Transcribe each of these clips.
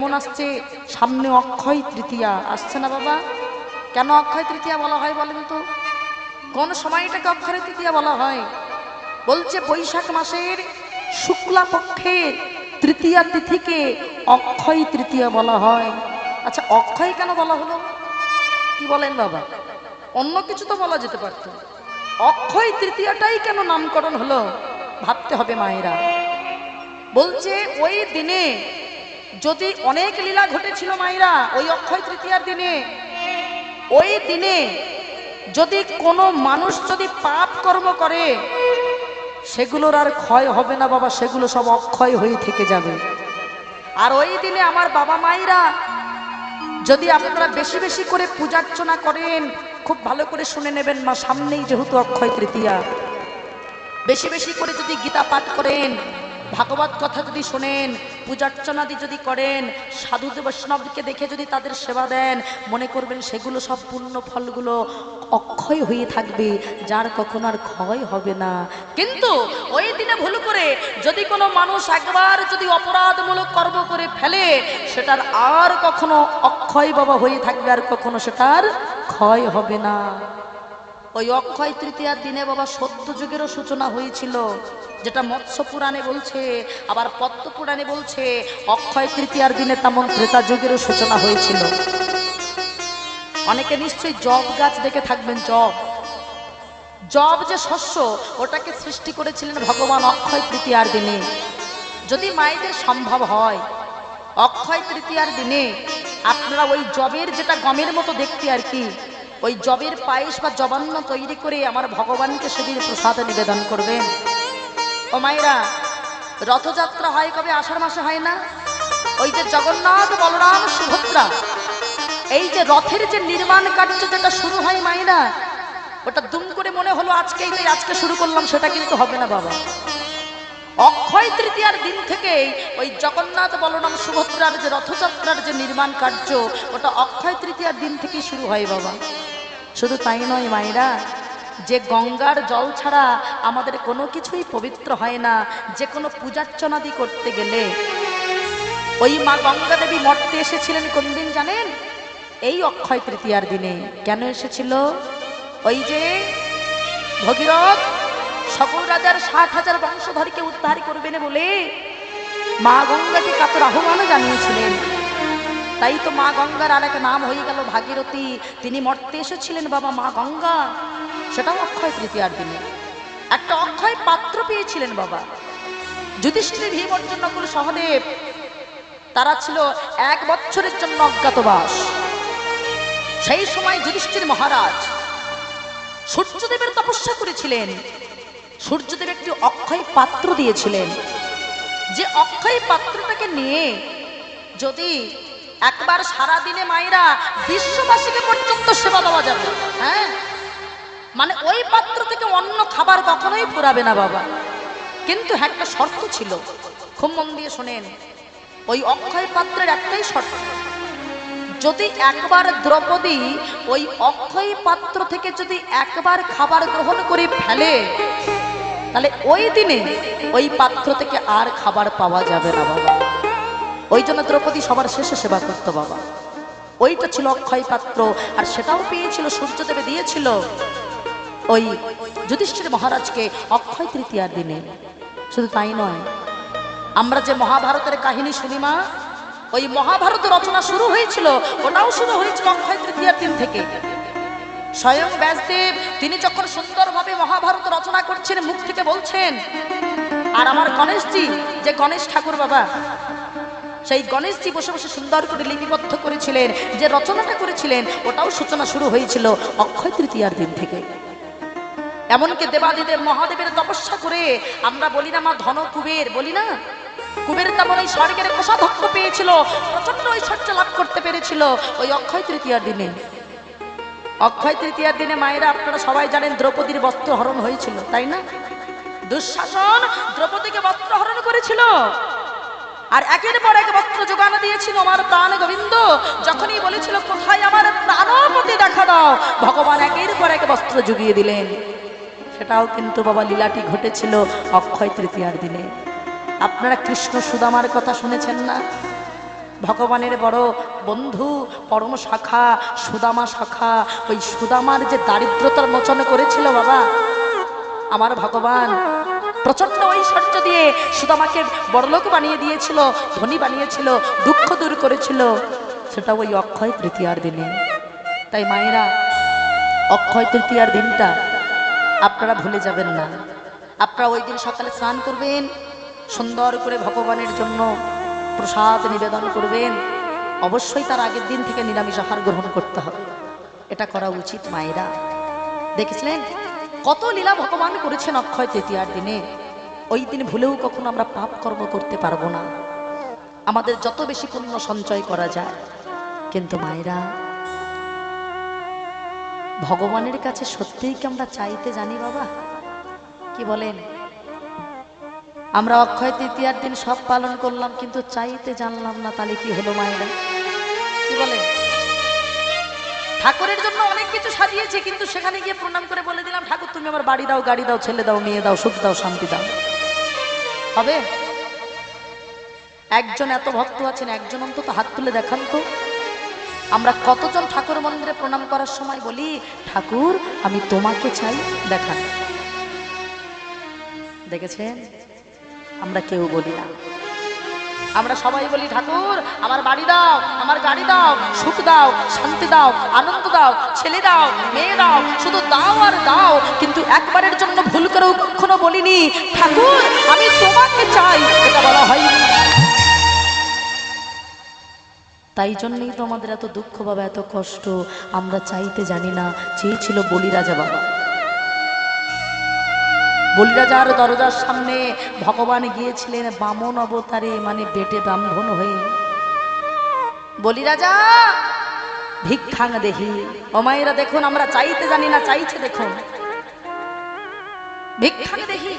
কেমন আসছে, সামনে অক্ষয় তৃতীয়া। আসছে না বাবা? কেন অক্ষয় তৃতীয়া বলা হয় বলেন তো? কোন সময়টাকে অক্ষয় তৃতীয়া বলা হয়? বলছে বৈশাখ মাসের শুক্লা পক্ষের তৃতীয়া তিথিকে অক্ষয় তৃতীয়া বলা হয়। আচ্ছা অক্ষয় কেন বলা হলো? কি বলেন বাবা? অন্য কিছু তো বলা যেতে পারত। অক্ষয় তৃতীয়াটাই কেন নামকরণ হলো? ভাবতে হবে মায়েরা। বলছে ওই দিনে যদি অনেক লীলা ঘটেছিল মায়েরা, ওই অক্ষয় তৃতীয়ার দিনে, ওই দিনে যদি কোনো মানুষ যদি পাপ কর্ম করে, সেগুলোর আর ক্ষয় হবে না বাবা, সেগুলো সব অক্ষয় হয়ে থেকে যাবে। আর ওই দিনে আমার বাবা মায়েরা যদি আপনারা বেশি বেশি করে পূজার্চনা করেন, খুব ভালো করে শুনে নেবেন মা, সামনেই যেহেতু অক্ষয় তৃতীয়া। বেশি বেশি করে যদি গীতা পাঠ করেন ভাগবত কথা যদি শোনেন, পূজার্চনাদি যদি করেন সাধু বৈষ্ণবকে দেখে যদি তাদের সেবা দেন, মনে করবেন সেগুলো সব পূর্ণ ফলগুলো অক্ষয় হয়ে থাকবে, যার কখনো আর ক্ষয় হবে না। কিন্তু ওই দিনে ভুল করে যদি কোনো মানুষ একবার যদি অপরাধমূলক কর্ম করে ফেলে, সেটার আর কখনো অক্ষয় বাবা হয়ে থাকবে, আর কখনো সেটার ক্ষয় হবে না। ওই অক্ষয় তৃতীয়ার দিনে বাবা সত্য যুগেরও সূচনা হয়েছিল, যেটা মৎস্য পুরাণে বলছে, আবার পদ্ম পুরাণে বলছে, অক্ষয় তৃতীয়ার দিনে তেমন ত্রেতা যুগেরও সূচনা হয়েছিল। অনেকে নিশ্চয়ই জব গাছ দেখে থাকবেন, জব। জব যে শস্য, ওটাকে সৃষ্টি করেছিলেন ভগবান অক্ষয় তৃতীয়ার দিনে। যদি মায়েদের সম্ভব হয়, অক্ষয় তৃতীয়ার দিনে আপনারা ওই জবের যেটা গমের মতো দেখতে আর কি ওই জবের পায়েস বা জবান্ন তৈরি করে আমার ভগবানকে সেদিন প্রসাদ নিবেদন করবেন ও মায়েরা, রথযাত্রা হয় কবে? আষাঢ় মাসে হয় না? ওই যে জগন্নাথ, বলরাম, সুভদ্রা, এই যে রথের যে নির্মাণ কার্য যেটা শুরু হয় মায়েরা, ওটা দুম করে মনে হলো আজকেই তাই আজকে শুরু করলাম, সেটা কিন্তু হবে না বাবা। অক্ষয় তৃতীয়ার দিন থেকেই ওই জগন্নাথ, বলরাম, সুভদ্রার যে রথযাত্রার যে নির্মাণ কার্য, ওটা অক্ষয় তৃতীয়ার দিন থেকেই শুরু হয় বাবা। শুধু তাই নয় মায়েরা, যে গঙ্গার জল ছাড়া আমাদের কোনো কিছুই পবিত্র হয় না, যে কোনো পূজার্চনাদি করতে গেলে। ওই মা গঙ্গা দেবী মর্তে এসেছিলেন কোন দিন জানেন? এই অক্ষয় তৃতীয়ার দিনে। কেন এসেছিল? ওই যে ভগীরথ সকল রাজার ষাট হাজার বংশধরকে উদ্ধার করবেন বলে মা গঙ্গাকে কাতর আহ্বানও জানিয়েছিলেন। তাই তো মা গঙ্গার আর এক নাম হয়ে গেল ভাগীরথী। তিনি মর্তে এসেছিলেন বাবা মা গঙ্গা। সেটাও অক্ষয় তৃতীয়ার দিনে। একটা অক্ষয় পাত্র পেয়েছিলেন বাবা। যুধিষ্ঠির ভীম অর্জুন নকুল সহদেব, তারা ছিল এক বছরের জন্য অজ্ঞাতবাস। সেই সময় যুধিষ্ঠির মহারাজ সূর্যদেবের তপস্যা করেছিলেন। সূর্যদেব একটি অক্ষয় পাত্র দিয়েছিলেন। যে অক্ষয় পাত্রটাকে নিয়ে যদি একবার সারা দিনে মায়েরা বিশ্ববাসীকে পর্যন্ত সেবা দেওয়া যাবে। হ্যাঁ? মানে ওই পাত্র থেকে অন্য খাবার কখনোই ফুরাবে না বাবা। কিন্তু একটা শর্ত ছিল। খুব মন দিয়ে শোনেন, ওই অক্ষয় পাত্রের একটাই শর্ত। যদি একবার দ্রৌপদী ওই অক্ষয় পাত্র থেকে যদি একবার খাবার গ্রহণ করে ফেলে, তাহলে ওই দিনে ওই পাত্র থেকে আর খাবার পাওয়া যাবে না বাবা। ওই জন্য দ্রৌপদী সবার শেষে সেবা করতো বাবা। ওইটা ছিল অক্ষয় পাত্র, আর সেটাও পেয়েছিল সূর্যদেবে দিয়েছিল ওই যুধিষ্ঠির মহারাজকে অক্ষয় তৃতীয়ার দিনে। শুধু তাই নয়, আমরা যে মহাভারতের কাহিনী শুনি মা, ওই মহাভারত রচনা শুরু হয়েছিল, ওটাও শুরু হয়েছিল অক্ষয় তৃতীয়ার দিন থেকে। স্বয়ং ব্যাসদেব, তিনি যখন সুন্দরভাবে মহাভারত রচনা করছেন, মুখ থেকে বলছেন, আর আমার গণেশজি, যে গণেশ ঠাকুর বাবা সেই গণেশজি বসে বসে সুন্দর করে লিপিবদ্ধ করেছিলেন, যে রচনাটা করেছিলেন, ওটাও সূচনা শুরু হয়েছিল অক্ষয় তৃতীয়ার দিন থেকে। এমনকি দেবাদিদেব মহাদেবের তপস্যা করে আমরা বলি না মা ধন কুবের, বলি না? কুবের তেমন ওই স্বর্গের কোষাধ্যক্ষ পেয়েছিল প্রচণ্ড ঐশ্বর্য লাভ করতে পেরেছিল ওই অক্ষয় তৃতীয়ার দিনে। অক্ষয় তৃতীয়ার দিনে মায়েরা, আপনারা সবাই জানেন দ্রৌপদীর বস্ত্র হরণ হয়েছিল, তাই না? দুঃশাসন দ্রৌপদীকে বস্ত্র হরণ করেছিল। আর একের পর এক বস্ত্র যোগানো দিয়েছিল আমার প্রাণ গোবিন্দ। যখনই বলেছিল, কোথায় আমার প্রাণপতি দেখা দাও? ভগবান একের পর এক বস্ত্র জুগিয়ে দিলেন। সেটাও কিন্তু বাবা লীলাটি ঘটেছিল অক্ষয় তৃতীয়ার দিনে। আপনারা কৃষ্ণ সুদামার কথা শুনেছেন না? ভগবানের বড় বন্ধু, পরম শাখা, সুদামা শাখা, ওই সুদামার যে দারিদ্রতার মোচন করেছিল বাবা, আমার ভগবান প্রচণ্ড ঐশ্বর্য দিয়ে সুদামাকে বড়লোক বানিয়ে দিয়েছিল, ধনী বানিয়েছিল, দুঃখ দূর করেছিল। সেটা ওই অক্ষয় তৃতীয়ার দিনে। তাই মায়েরা, অক্ষয় তৃতীয়ার দিনটা আপনারা ভুলে যাবেন না। আপনারা ওই দিন সকালে স্নান করবেন, সুন্দর করে ভগবানের জন্য প্রসাদ নিবেদন করবেন। অবশ্যই তার আগের দিন থেকে নিরামিষ আহার গ্রহণ করতে হবে। এটা করা উচিত মায়েরা। দেখেছিলেন? কত লীলা ভগবান করেছেন অক্ষয় তৃতীয়ার দিনে। ওই দিন ভুলেও কখনো আমরা পাপ কর্ম করতে পারব না। আমাদের যত বেশি পুণ্য সঞ্চয় করা যায়। কিন্তু মায়েরা, ভগবানের কাছে সত্যিই কি আমরা চাইতে জানি বাবা? কি বলেন? আমরা অক্ষয় তৃতীয়ার দিন সব পালন করলাম, কিন্তু চাইতে জানলাম না, তাহলে কি হলো মায়েরা? কি বলেন? ঠাকুরের জন্য অনেক কিছু সাজিয়েছে, কিন্তু সেখানে গিয়ে প্রণাম করে বলে দিলাম, ঠাকুর, তুমি আমার বাড়ি দাও, গাড়ি দাও, ছেলে দাও, মেয়ে দাও, সুখ দাও, শান্তি দাও। হবে? একজন এত ভক্ত আছেন, একজন অন্তত হাত তুলে দেখান তো। আমরা কতজন ঠাকুর মন্দিরে প্রণাম করার সময় বলি, ঠাকুর, আমি তোমাকে চাই, দেখান। দেখেছেন? আমরা কেউ বলি না। আমরা সবাই বলি, ঠাকুর, আমার বাড়ি দাও, আমার গাড়ি দাও, সুখ দাও, শান্তি দাও, আনন্দ দাও, ছেলে দাও, মেয়ে দাও, শুধু দাও আর দাও, কিন্তু একবারের জন্য ভুল করেও কখনো বলিনি, ঠাকুর, আমি তোমাকে চাই এটা বলা হয়নি। তাই জন্যই তো আমাদের এত দুঃখ বাবা, এত কষ্ট, আমরা চাইতে জানি না, চেয়েছিল বলিরাজা বাবা। বলিরাজার দরজার সামনে ভগবান গিয়েছিলেন বামন অবতারে মানে বেটে ব্রাহ্মণ হয়ে। বলিরাজা, ভিক্ষাং দেহি। অমায়েরা দেখুন, আমরা চাইতে জানি না, চাইছে দেখুন। ভিক্ষাং দেহি।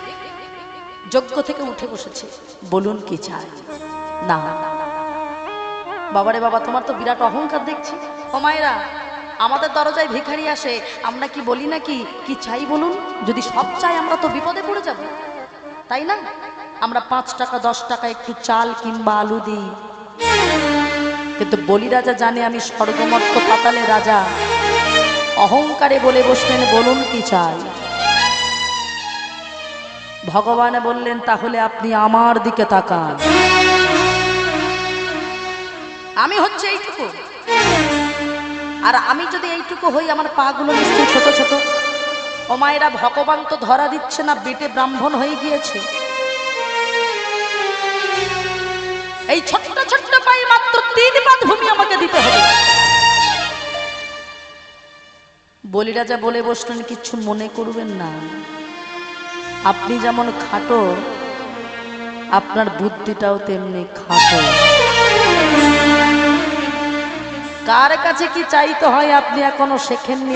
যজ্ঞ থেকে উঠে বসেছে। বলুন, কি চাই? না। বাবারে বাবা, তোমার তো বিরাট অহংকার দেখছি। ও মায়েরা আমাদের দরজায় ভিখারি আসে, আমরা কি বলি নাকি? কি চাই বলুন? যদি সব চাই, আমরা তো বিপদে পড়ে যাব। তাই না? আমরা পাঁচ টাকা, দশ টাকা একটু চাল কিংবা আলু দিই। কিন্তু বলি রাজা জানে আমি স্বর্গমর্ত পাতালে রাজা। অহংকারে বলে বসলেন, বলুন কি চাই? ভগবান বললেন, তাহলে আপনি আমার দিকে তাকান। আমি হচ্ছে এইটুকু। আর আমি যদি এইটুকু হই, আমার পাগুলো নিশ্চয়ই ছোট ছোট। ও মায়েরা, ভগবান তো ধরা দিচ্ছে না, বেটে ব্রাহ্মণ হয়ে গিয়েছে। এই ছোট্ট ছোট্ট পায়ে মাত্র তিন পা ভূমি আমাকে দিতে হবে। বলি রাজা বলে বসলেন কিচ্ছু মনে করবেন না। আপনি যেমন খাটো, আপনার বুদ্ধিটাও তেমনি খাটো। কার কাছে কি চাইতে হয় আপনি এখনও শেখেননি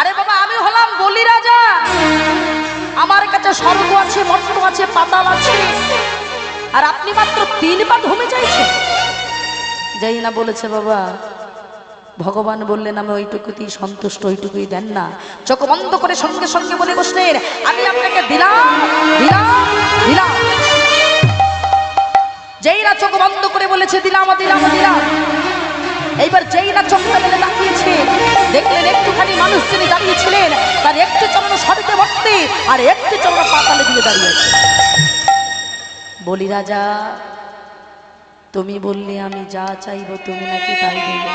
আরে বাবা, আমি হলাম বলি রাজা। আমার কাছে স্বর্গ আছে মর্ত আছে, পাতাল আছে। আর আপনি মাত্র তিন পা ধমে চাইছেন। যাই না বলেছে বাবা, ভগবান বললেন, আমি ওইটুকুতেই সন্তুষ্ট, ওইটুকুই দেন না। চোখ বন্ধ করে সঙ্গে সঙ্গে বলে বসলেন আমি আপনাকে দিলাম দিলাম দিলাম। যেই না চোখ বন্ধ করে বলেছে দিলাম দিলাম দিলাম এইবার যেই না চোখটা মেলে তাকিয়েছে, দেখলেন একটুখানি মানুষ যিনি দাঁড়িয়েছিলেন, তার একটু চরণ সরিতে ভর্তি আর একটু চরণ পাতালে দিয়ে দাঁড়িয়েছে বলি, রাজা, তুমি বললে আমি যা চাইব তুমি নাকি তাই দেবে।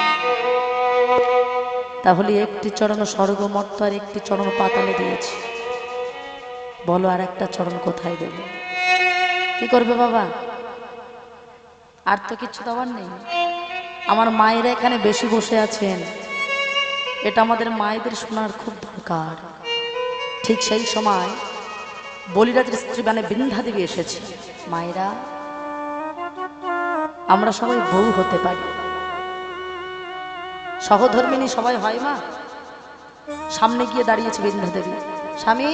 তাহলে একটি চরণ স্বর্গমর্ত আর একটি চরণ পাতালে দিয়েছি। বলো, আর একটা চরণ কোথায় দেবে? কি করবে বাবা? আর তো কিছু দেওয়ার নেই। আমার মায়েরা এখানে বেশি বসে আছেন। এটা আমাদের মায়েদের শোনার খুব দরকার। ঠিক সেই সময় বলিরাজের স্ত্রী মানে বৃন্ধা দেবী এসেছে। মায়েরা, আমরা সবাই বউ হতে পারি। সহধর্মিনী সবাই হয় মা। সামনে গিয়ে দাঁড়িয়েছে বৃন্ধা দেবী। স্বামী,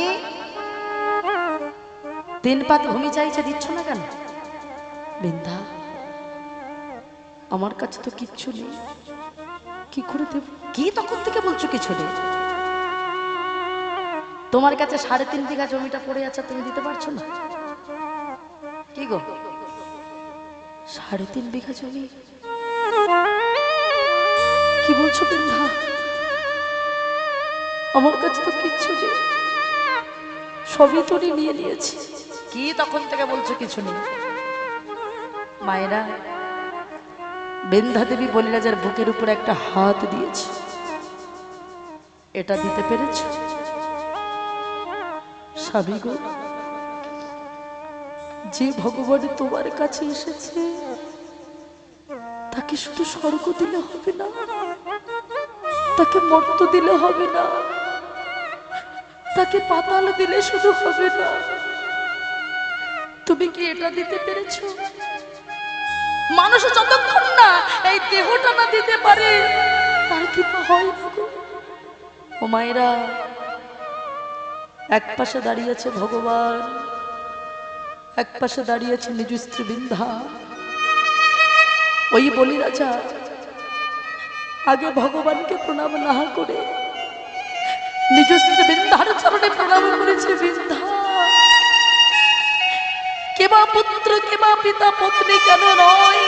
তিন পাত ভূমি চাইছে, দিচ্ছ না কেন? বৃন্ধা আমার কাছে তো কিচ্ছু নেই। কি করে দেব? কি তখন থেকে বলছো কিছু নেই? তোমার কাছে সাড়ে তিন বিঘা জমিটা পড়ে আছে, তুমি দিতে পারছ না? কি গো? সাড়ে তিন বিঘা জমি? কি বলছো বৃদ্ধা আমার কাছে তো কিচ্ছু নেই। সবই তো নিয়ে নিয়েছি। কি তখন থেকে বলছো কিছু নেই? মায়েরা বৃন্ধা দেবী বলিরাজার বুকের উপর একটা হাত দিয়েছে। এটা দিতে পেরেছ? স্বামী গো, যে ভগবান তোমার কাছে এসেছে, তাকে শুধু স্বর্গ দিলে হবে না, তাকে মর্ত দিলে হবে না, তাকে পাতাল দিলে শুধু হবে না। তুমি কি এটা দিতে পেরেছ? মানুষ যতক্ষণ না, এই দেহটা না দিতে পারে, তার কি বা হয় ও মায়েরা, এক পাশে দাঁড়িয়েছে ভগবান, এক পাশে দাঁড়িয়েছে নিজ স্ত্রী বিন্ধা ওই বলি রাজা, আগে ভগবানকে প্রণাম না করে নিজ স্ত্রী বিন্ধার চরণে প্রণাম করেছে বিন্ধা কেবা পুত্র কেবা পিতা, পত্নী কেন নয়?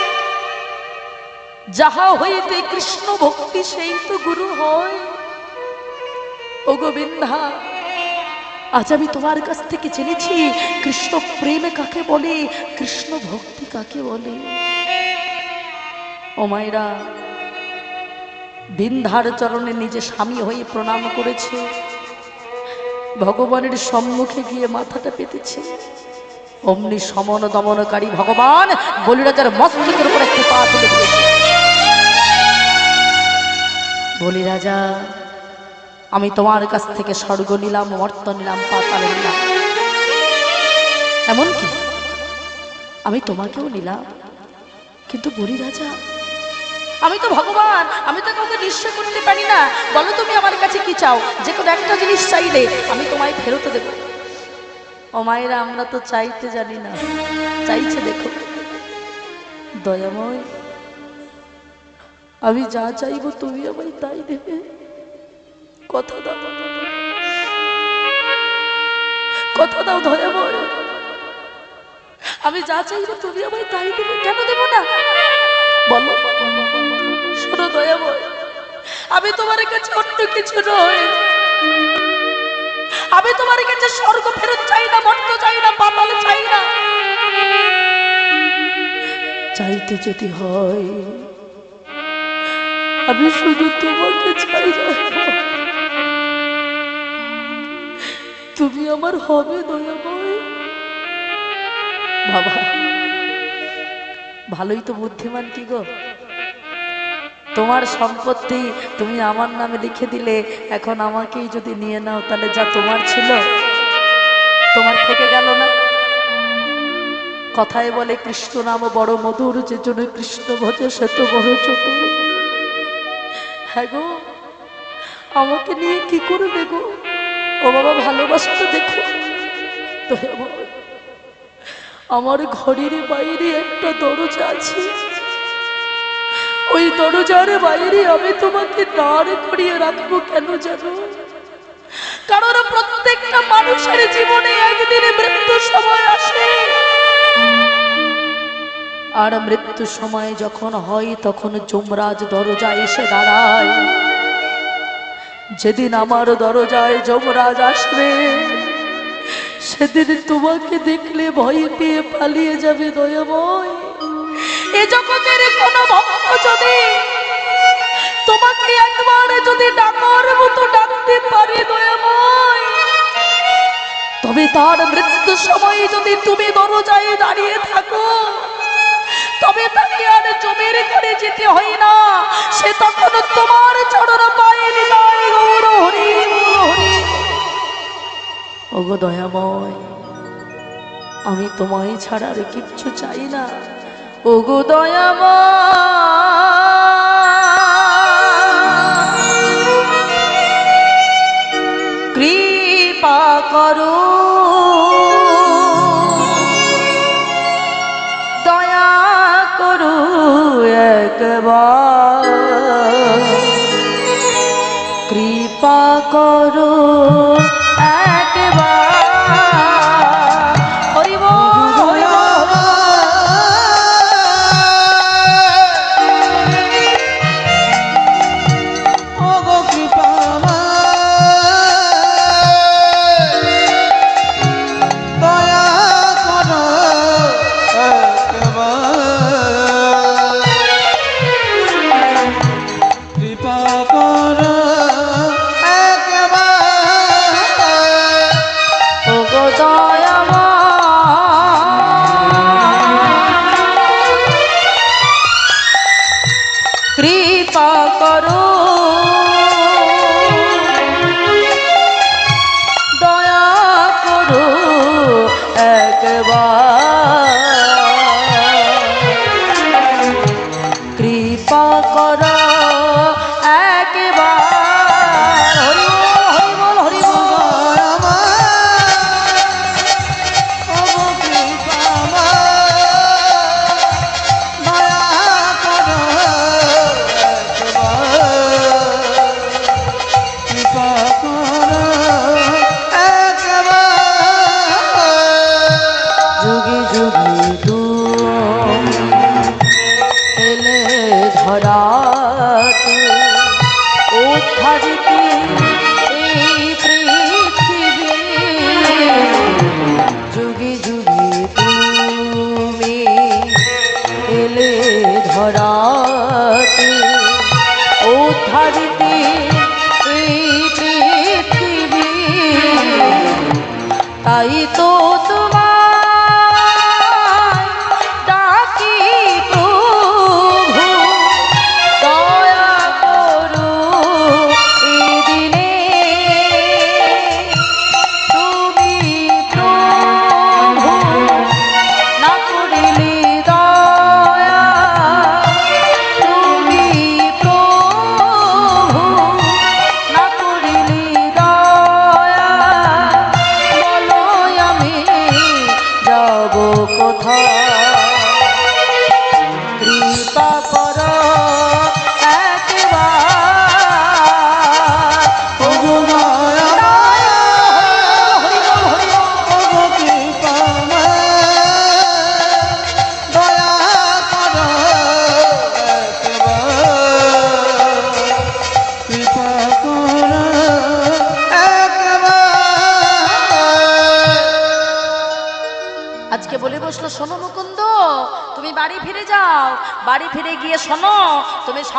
যাহা হইতে কৃষ্ণ ভক্তি সেই তো গুরু হয়। ও গোবিন্দা, আজ আমি তোমার কাছ থেকে জেনেছি, কৃষ্ণ প্রেম কাকে বলে, কৃষ্ণ ভক্তি কাকে বলে। ও মায়েরা বিন্ধার চরণে নিজে স্বামী হয়ে প্রণাম করেছে। ভগবানের সম্মুখে গিয়ে মাথাটা পেতেছে। অমনি সমন দমনকারী ভগবান বলিরাজার মস্তকের উপর একটি পা তুলে দিয়েছে। বলি, রাজা, আমি তোমার কাছ থেকে স্বর্গ নিলাম, মর্ত নিলাম, পাতাল নিলাম। এমনকি আমি তোমাকেও নিলাম। কিন্তু বলি, রাজা, আমি তো ভগবান, আমি তো কাউকে নিশ্চয় করতে পারি না। বলো তুমি আমার কাছে কি চাও? যে কোনো একটা জিনিস চাইলে আমি তোমায় ফেরত দেব। ও মায়েরা, আমরা তো চাইতে জানি না। চাইছে দেখো। দয়াময় আমি যা চাইব তুমি আমায় তাই দেবে। কথা দাও কথা দাও। দয়াময় আমি যা চাইব তুমি আমায় তাই দেবে। কেন দেবো না? বলো। শোনো দয়াময় আমি তোমার কাছে অন্য কিছু নয়। আমি তোমার কাছে স্বর্গ ফেরত চাই না, মর্ত চাই না, পাতাল চাই না। চাইতে যদি হয় আমি শুধু তোমাকে চাই। তুমি আমার হবে দয়াময়। বাবা, ভালোই তো বুদ্ধিমান কি গো। তোমার সম্পত্তি তুমি আমার নামে লিখে দিলে, এখন আমাকেই যদি নিয়ে নাও, তাহলে যা তোমার ছিল, তোমার থেকে গেল না। কথায় বলে কৃষ্ণ নাম বড় মধুর যে জন্য কৃষ্ণ ভজে সে তো বড় চতুর। গো? আমাকে নিয়ে কি করবে গো? ও বাবা ভালোবাসাটা দেখো। আমার ঘরের বাইরে একটা দরজা আছে। ওই দরজার বাইরে আমি তোমাকে দাঁড় করিয়ে রাখব কেন জানো? কারণ প্রত্যেকটা মানুষের জীবনে একদিন মৃত্যু সময় আসে। আর মৃত্যু সময় যখন হয়, তখন যমরাজ দরজা এসে দাঁড়ায়। যেদিন আমার দরজায় যমরাজ আসবে, সেদিন তোমাকে দেখলে ভয় পেয়ে পালিয়ে যাবে দয়াময়। এ কোন তোমাকে একবার যদি ডাকার মতো ডাকতে পারে তবে তার মৃত্যু সময় যদি তুমি দরজায় দাঁড়িয়ে থাকো তবে তাকে আর জমির করে যেতে হয় না। সে তখন তোমার চরণ পায়ে নিতাই গৌর হরি ওগো দয়াময়, আমি তোমায় ছাড়া আর কিচ্ছু চাই না। ওগো দয়াময় করো।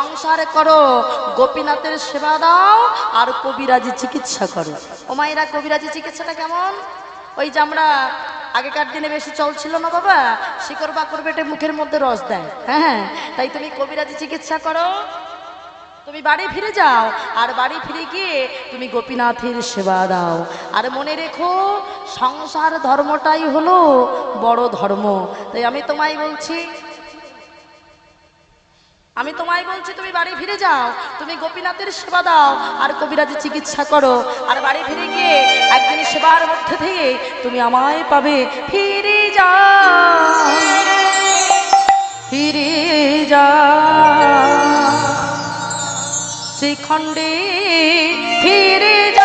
সংসার করো, গোপীনাথের সেবা দাও আর কবিরাজি চিকিৎসা করো। ও মায়েরা, কবিরাজি চিকিৎসাটা কেমন? ওই যে আমরা আগেকার দিনে বেশি চলছিল না বাবা, শিকড় বাকর বেটে মুখের মধ্যে রস দেয়। হ্যাঁ তাই তুমি কবিরাজি চিকিৎসা করো। তুমি বাড়ি ফিরে যাও, আর বাড়ি ফিরে গিয়ে তুমি গোপীনাথের সেবা দাও। আর মনে রেখো, সংসার ধর্মটাই হলো বড় ধর্ম। তাই আমি তোমায় বলছি আমি তোমায় বলছি, তুমি বাড়ি ফিরে যাও। তুমি গোপীনাথের সেবা দাও, আর কবিরাজি চিকিৎসা করো। আর বাড়ি ফিরে গিয়ে একদিন সেবার মধ্যে থেকে তুমি আমায় পাবে। ফিরে যাও। ফিরে যা শ্রীখণ্ডে ফিরে যা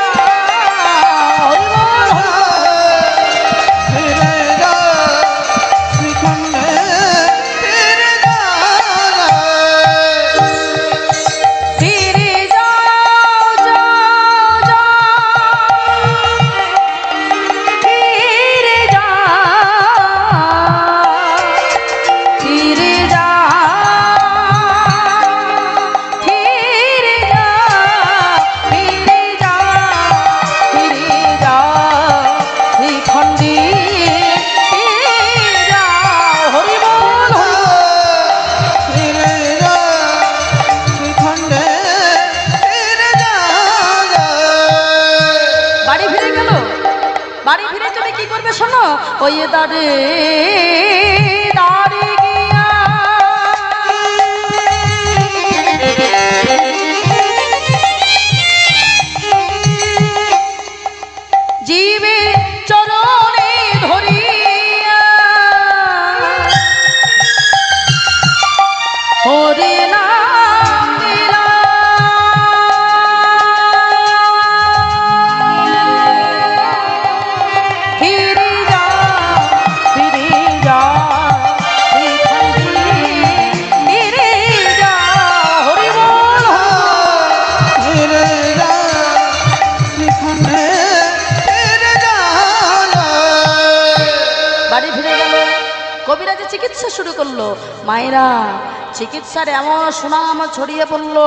চিকিৎসার এমন সুনাম ছড়িয়ে পড়ল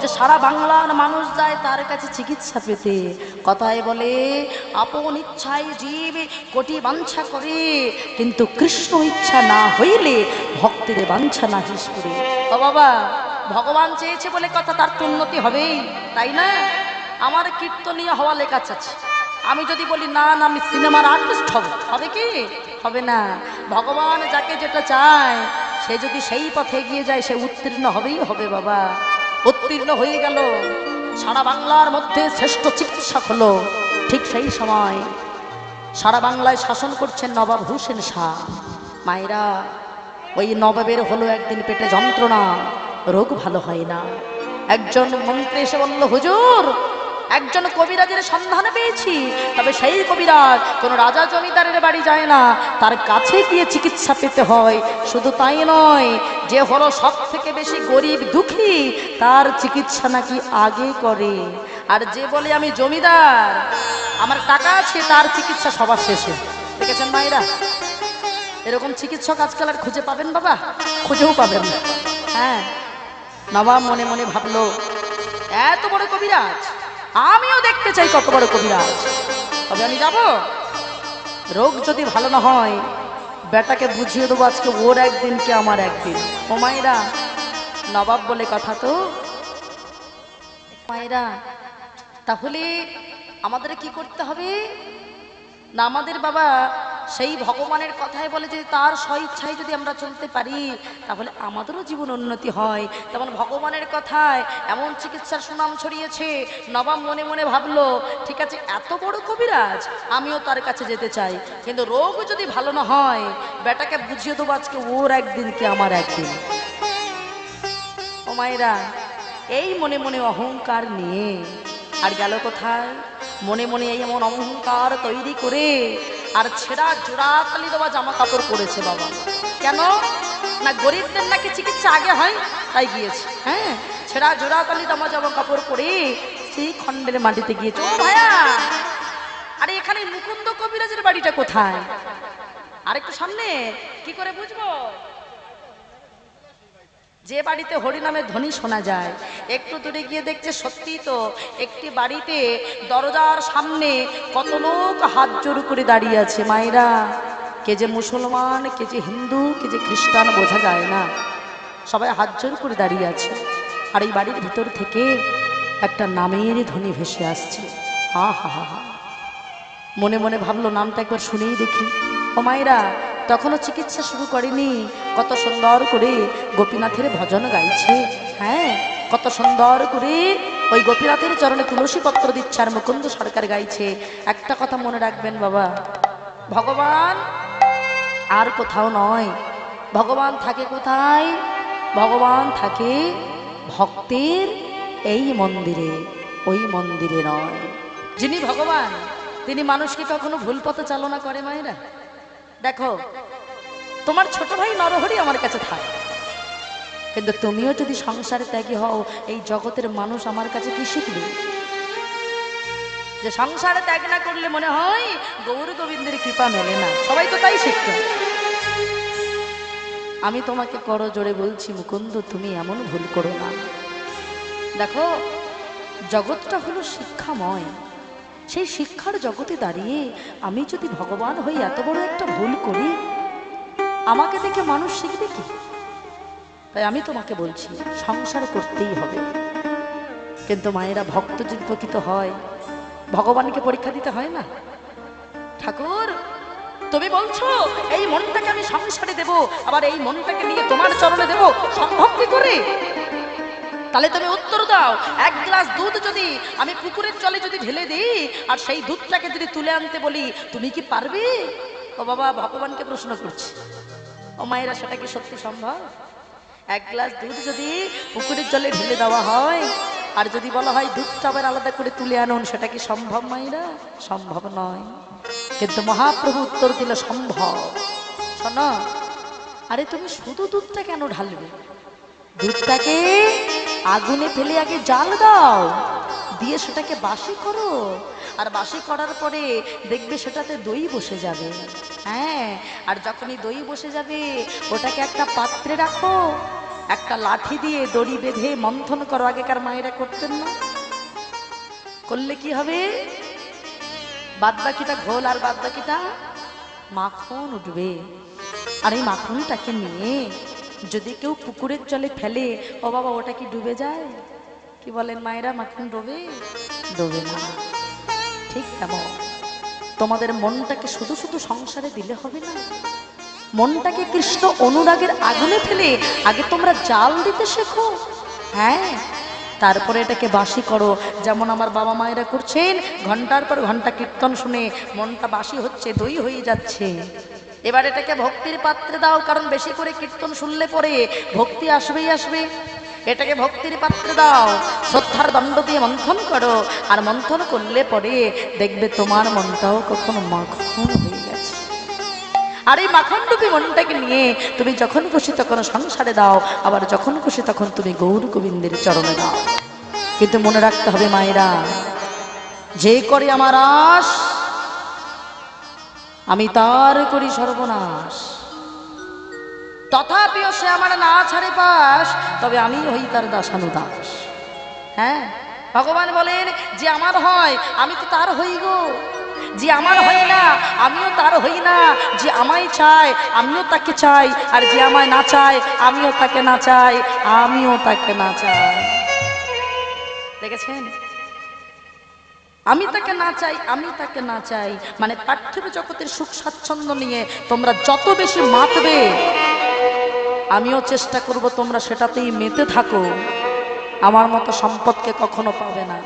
যে সারা বাংলার মানুষ যায় তার কাছে চিকিৎসা পেতে। কথায় বলে, আপন ইচ্ছায় জীব কোটি বাঞ্ছা করে, কিন্তু কৃষ্ণ ইচ্ছা না হইলে ভক্তের বাঞ্ছা না হিস করে। ও বাবা, ভগবান চেয়েছে বলে কথা তার তো উন্নতি হবেই, তাই না? আমার কীর্তনীয় হওয়া লেখা আছে। আমি যদি বলি, না না, আমি সিনেমার আর্টিস্ট হব। হবে কি? হবে না। ভগবান যাকে যেটা চায় সে যদি সেই পথে গিয়ে যায়, সে উত্তীর্ণ হবেই হবে বাবা। উত্তীর্ণ হয়ে গেল। সারা বাংলার মধ্যে শ্রেষ্ঠ চিকিৎসক হলো ঠিক সেই সময়। সারা বাংলায় শাসন করছেন নবাব হুসেন শাহ। মায়েরা, ওই নবাবের হলো একদিন পেটে যন্ত্রণা, রোগ ভালো হয় না। একজন মন্ত্রী এসে বলল, হুজুর একজন কবিরাজের সন্ধানে পেয়েছি। তবে সেই কবিরাজ কোনো রাজা জমিদারের বাড়ি যায় না। তার কাছে গিয়ে চিকিৎসা পেতে হয়। শুধু তাই নয়, যে হলো সব থেকে বেশি গরিব দুঃখী, তার চিকিৎসা নাকি আগে করে। আর যে বলে আমি জমিদার, আমার টাকা আছে, তার চিকিৎসা সবার শেষে। দেখেছেন ভাইরা এরকম চিকিৎসক আজকাল আর খুঁজে পাবেন বাবা? খুঁজেও পাবেন হ্যাঁ। নবাব মনে মনে ভাবলো, এত বড় কবিরাজ আমিও দেখতে চাই কত বড় কবিরাজ। তবে আমি যাব। রোগ যদি ভালো না হয়, বেটাকে বুঝিয়ে দেবো আজকে ওর একদিন কে আমার একদিন। ও মায়েরা নবাব বলে কথা তো। মায়েরা তাহলে আমাদের কি করতে হবে? না আমাদের বাবা সেই ভগবানের কথাই বলে যে তার স্বইচ্ছায় যদি আমরা চলতে পারি, তাহলে আমাদেরও জীবন উন্নতি হয়। তেমন ভগবানের কথায় এমন চিকিৎসার সুনাম ছড়িয়েছে, নবাব মনে মনে ভাবলো, ঠিক আছে, এত বড় কবিরাজ, আমিও তার কাছে যেতে চাই। কিন্তু রোগ যদি ভালো না হয়, বেটাকে বুঝিয়ে দেবো আজকে ওর একদিন কি আমার একদিন। ও মায়েরা, এই মনে মনে অহংকার নিয়ে, আর গেল কোথায়? মনে মনে এই এমন অহংকার তৈরি করে আর ছেঁড়া জোড়া তালি দেওয়া জামা কাপড় পরেছে বাবা। কেন? না গরিবদের নাকি চিকিৎসা আগে হয়, তাই গিয়েছে। হ্যাঁ ছেঁড়া জোড়া তালি দেওয়া জামা কাপড় পরে সেই খণ্ডের মাটিতে গিয়েছে। ও ভাইয়া, আরে এখানে মুকুন্দ কবিরাজের বাড়িটা কোথায়? আরেকটু সামনে, কি করে বুঝব? যে বাড়িতে হরিনামের ধ্বনি শোনা যায়, একটু দূরে গিয়ে দেখছে সত্যি তো একটি বাড়িতে দরজার সামনে কত লোক হাত জোর করে দাঁড়িয়ে আছে। মায়েরা, কে যে মুসলমান, কে যে হিন্দু, কে যে খ্রিস্টান বোঝা যায় না। সবাই হাত জোর করে দাঁড়িয়ে আছে। আর এই বাড়ির ভিতর থেকে একটা নামের ধ্বনি ভেসে আসছে। হা হা হা হা। মনে মনে ভাবলো, নামটা একবার শুনেই দেখি। ও মায়েরা তখনও চিকিৎসা শুরু করেনি। কত সুন্দর করে গোপীনাথের ভজন গাইছে। হ্যাঁ কত সুন্দর করে ওই গোপীনাথের চরণে তুলসী পত্র দিচ্ছে আর মুকুন্দ সরকার গাইছে। একটা কথা মনে রাখবেন বাবা, ভগবান আর কোথাও নয়। ভগবান থাকে কোথায়? ভগবান থাকে ভক্তের এই মন্দিরে, ওই মন্দিরে নয়। যিনি ভগবান, তিনি মানুষকে কখনো ভুল পথে চালনা করে মায়েরা। দেখো, তোমার ছোট ভাই নরহরি আমার কাছে থাক। কিন্তু তুমিও যদি সংসারে ত্যাগী হও, এই জগতের মানুষ আমার কাছে কি শিখবে? যে সংসারে ত্যাগ না করলে মনে হয় গৌর গোবিন্দের কৃপা মেলে না। সবাই তো তাই শিখতো আমি তোমাকে করো জোরে বলছি, মুকুন্দ, তুমি এমন ভুল করো না। দেখো, জগৎটা হলো শিক্ষাময়। সেই শিক্ষার জগতে দাঁড়িয়ে আমি যদি ভগবান হয়ে এত বড় একটা ভুল করি? আমাকে দেখে মানুষ শিখবে কি? তাই আমি তোমাকে বলছি, সংসার করতেই হবে। কিন্তু মায়েরা ভক্ত যদি প্রকৃত হয়, ভগবানকে পরীক্ষা দিতে হয় না? ঠাকুর, তুমি বলছো, এই মনটাকে আমি সংসারে দেব, আবার এই মনটাকে নিয়ে তোমার চরণে দেব, সম্ভব কি করে? তাহলে তুমি উত্তর দাও। এক গ্লাস দুধ যদি আমি পুকুরের জলে যদি ঢেলে দিই, আর সেই দুধটাকে যদি তুলে আনতে বলি, তুমি কি পারবে? ও বাবা, ভগবানকে প্রশ্ন করছি। ও মায়েরা, সেটা কি সত্যি সম্ভব? এক গ্লাস দুধ যদি পুকুরের জলে ঢেলে দেওয়া হয়, আর যদি বলা হয় দুধটা আবার আলাদা করে তুলে আনুন, সেটা কি সম্ভব মায়েরা? সম্ভব নয়। কিন্তু মহাপ্রভু উত্তর দিল, সম্ভব। শোনো, আরে তুমি শুধু দুধটা কেন ঢালবে? দুধটাকে আগুনে ফেলে আগে জাল দাও। দিয়ে সেটাকে বাসি করো। আর বাসি করার পরে দেখবে সেটাতে দই বসে যাবে। হ্যাঁ আর যখনই দই বসে যাবে, ওটাকে একটা পাত্রে রাখো। একটা লাঠি দিয়ে দড়ি বেঁধে মন্থন করো। আগেকার মায়েরা করতেন না। করলে কি হবে? বাদ বাকিটা ঘোল আর বাদ বাকিটা মাখন উঠবে। আর এই মাখনটাকে নিয়ে যদি কেউ পুকুরের জলে ফেলে, ও বাবা, ওটা কি ডুবে যায়? কি বলেন মায়েরা, মাখন ডোবে? ডোবে না। ঠিক তেমন। তোমাদের মনটাকে শুধু শুধু সংসারে দিলে হবে না? মনটাকে কৃষ্ণ অনুরাগের আগুনে ফেলে আগে তোমরা জাল দিতে শেখো। হ্যাঁ তারপরে এটাকে বাসি করো। যেমন আমার বাবা মায়েরা করছেন, ঘণ্টার পর ঘণ্টা কীর্তন শুনে মনটা বাসি হচ্ছে, দই হয়ে যাচ্ছে। এবার এটাকে ভক্তির পাত্রে দাও, কারণ বেশি করে কীর্তন শুনলে পরে ভক্তি আসবেই আসবে। এটাকে ভক্তির পাত্রে দাও, শ্রদ্ধার দণ্ড দিয়ে মন্থন করো, আর মন্থন করলে পরে দেখবে তোমার মনটাও কখনো মাখন হয়ে গেছে। আর এই মাখনডুবি মনটাকে নিয়ে তুমি যখন খুশি তখন সংসারে দাও, আবার যখন খুশি তখন তুমি গৌর গোবিন্দের চরণে দাও। কিন্তু মনে রাখতে হবে মায়েরা, যে করে আমার আশ আমি তার করি সর্বনাশ। তথাপিও সে আমার না ছাড়ে পাস, তবে আমি হই তার দাসানু দাস হ্যাঁ ভগবান বলেন, যে আমার হয়, আমি তো তার হই গো। যে আমার হয় না, আমিও তার হই না। যে আমায় চায়, আমিও তাকে চাই। আর যে আমায় না চায়, আমিও তাকে না চাই, আমিও তাকে না চাই। দেখেছেন? আমি তাকে না চাই, আমি তাকে না চাই। মানে পার্থিব জগতের সুখ স্বাচ্ছন্দ্য নিয়ে তোমরা যত বেশি মাতবে, আমিও চেষ্টা করব তোমরা সেটাতেই মেতে থাকো। আমার মতো সম্পদকে কখনো পাবে না।